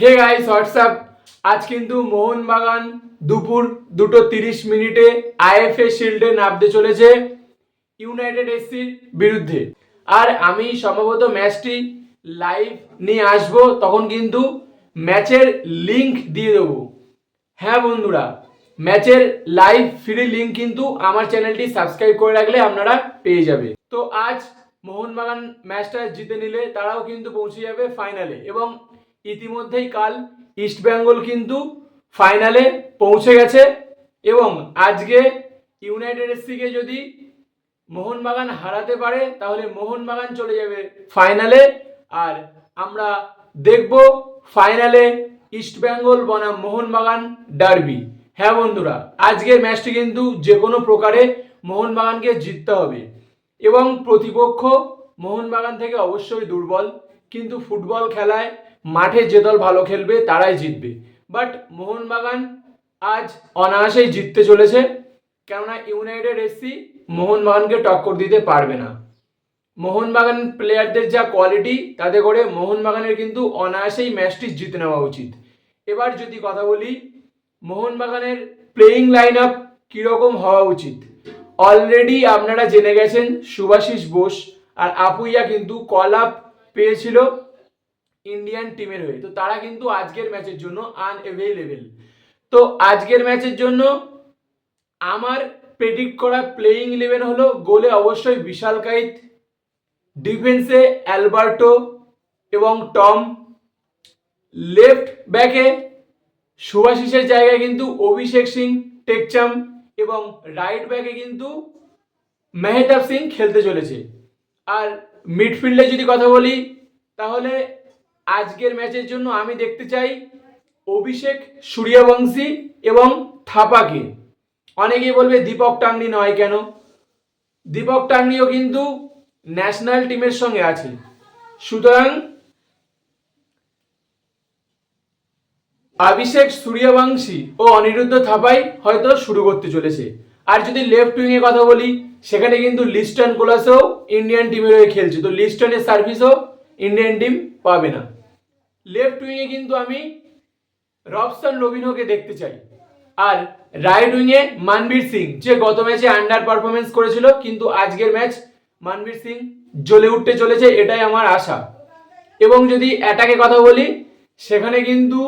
Hey guys WhatsApp আজ কিন্তু মোহনবাগান দুপুর দুটো তিরিশ মিনিটে আইএফএ শিল্ডে নামতে চলেছে ইউনাইটেড এসসির বিরুদ্ধে। আর আমি সম্ভবত ম্যাচটি লাইভ নিয়ে আসব, তখন কিন্তু ম্যাচের লিংক দিয়ে দেবো। হ্যাঁ বন্ধুরা ম্যাচের লাইভ ফ্রি লিংক কিন্তু আমার চ্যানেলটি সাবস্ক্রাইব করে রাখলে আপনারা পেয়ে যাবে। তো আজ মোহনবাগান ম্যাচটা জিতে নিলে তারাও কিন্তু পৌঁছে যাবে ফাইনালে এবং ইতিমধ্যেই কাল ইস্টবেঙ্গল কিন্তু ফাইনালে পৌঁছে গেছে এবং আজকে ইউনাইটেড এসসিকে যদি মোহনবাগান হারাতে পারে, তাহলে মোহনবাগান চলে যাবে ফাইনালে। আর আমরা দেখব ফাইনালে ইস্টবেঙ্গল বনাম মোহনবাগান ডার্বি। হ্যাঁ বন্ধুরা, আজকের ম্যাচটি কিন্তু যে কোনো প্রকারে মোহনবাগানকে জিততে হবে এবং প্রতিপক্ষ মোহনবাগান থেকে অবশ্যই দুর্বল। কিন্তু ফুটবল খেলায় মাঠে যে দল ভালো খেলবে, তারাই জিতবে। বাট মোহনবাগান আজ অনায়াসেই জিততে চলেছে, কেননা ইউনাইটেড এসসি মোহনবাগানকে টক্কর দিতে পারবে না। মোহনবাগান প্লেয়ারদের যা কোয়ালিটি তাতে করে মোহনবাগানের কিন্তু অনায়াসেই ম্যাচটি জিতে নেওয়া উচিত। এবার যদি কথা বলি, মোহনবাগানের প্লেয়িং লাইন আপ কীরকম হওয়া উচিত? অলরেডি আপনারা জেনে গেছেন সুভাশিস বোস আর আপুইয়া কিন্তু কল আপ পেয়েছিল। ইন্ডিয়ান টিমের হয়ে। তো তারা কিন্তু আজকের ম্যাচের জন্য আনএভেলেবেল তো আজকের ম্যাচের জন্য আমার প্রেডিক্ট করা প্লেয়িং ইলেভেন হলো গোলে অবশ্যই বিশাল কাইত ডিফেন্সে অ্যালবার্টো এবং টম। লেফট ব্যাকে সুভাশিসের জায়গায় কিন্তু অভিষেক সিং, টেকচাম এবং রাইট ব্যাকে কিন্তু মেহতাব সিং খেলতে চলেছে। আর মিডফিল্ডে যদি কথা বলি, তাহলে আজকের ম্যাচের জন্য আমি দেখতে চাই অভিষেক সূর্যবংশী এবং থাপাকে। অনেকেই বলবে দীপক টাংনি নয় কেন? দীপক টাংনিও কিন্তু ন্যাশনাল টিমের সঙ্গে আছে। সুতরাং অভিষেক সূর্যবংশী ও অনিরুদ্ধ থাপাই হয়তো শুরু করতে চলেছে। আর যদি লেফট উইংয়ে কথা বলি, সেখানে কিন্তু লিস্টন কোলাসও ইন্ডিয়ান টিমের হয়ে খেলছে। তো লিস্টনের সার্ভিসও ইন্ডিয়ান টিম পাবে না। লেফট উইংয়ে কিন্তু আমি রবসন রবিনহোকে দেখতে চাই। আর রাইট উইংয়ে মানবীর সিং, যে গত ম্যাচে আন্ডার পারফরমেন্স করেছিল, কিন্তু আজকের ম্যাচ মানবীর সিং জ্বলে উঠতে চলেছে, এটাই আমার আশা। এবং যদি অ্যাটাকে কথা বলি, সেখানে কিন্তু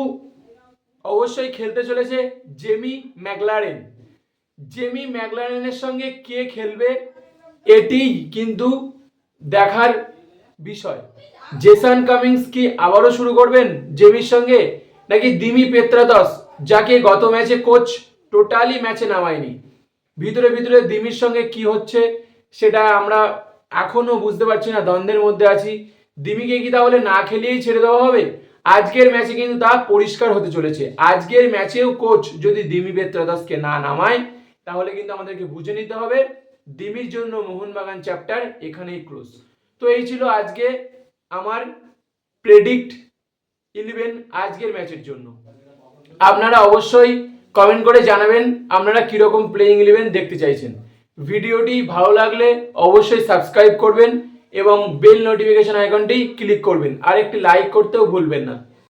অবশ্যই খেলতে চলেছে জেমি ম্যাকলারেন। জেমি ম্যাকলারেনের সঙ্গে কে খেলবে এটি কিন্তু দেখার বিষয়। জেসান কামিংস কি আবারও শুরু করবেন জেমির সঙ্গে, নাকি দিমি পেত্রাদস, যাকে গত ম্যাচে কোচ টোটালি ম্যাচে নামায়নি? ভিতরে ভিতরে দিমির সঙ্গে কি হচ্ছে, সেটা আমরা এখনও বুঝতে পারছি না, দ্বন্দ্বের মধ্যে আছি। দিমিকে কি তাহলে না খেলিয়েই ছেড়ে দেওয়া হবে? আজকের ম্যাচে কিন্তু তা পরিষ্কার হতে চলেছে। আজকের ম্যাচেও কোচ যদি দিমি বেত্রাদাসকে না নামায়, তাহলে কিন্তু আমাদেরকে বুঝে নিতে হবে। দিমির জন্য মোহনবাগান চ্যাপ্টার এখানেই ক্লোজ। তো এই ছিল আজকে আমার প্রেডিক্ট ইলেভেন আজকের ম্যাচের জন্য। আপনারা অবশ্যই কমেন্ট করে জানাবেন আপনারা কীরকম প্লেয়িং ইলেভেন দেখতে চাইছেন। ভিডিওটি ভালো লাগলে অবশ্যই সাবস্ক্রাইব করবেন এবং বেল নোটিফিকেশন আইকনটি ক্লিক করবেন। আর একটি লাইক করতেও ভুলবেন না।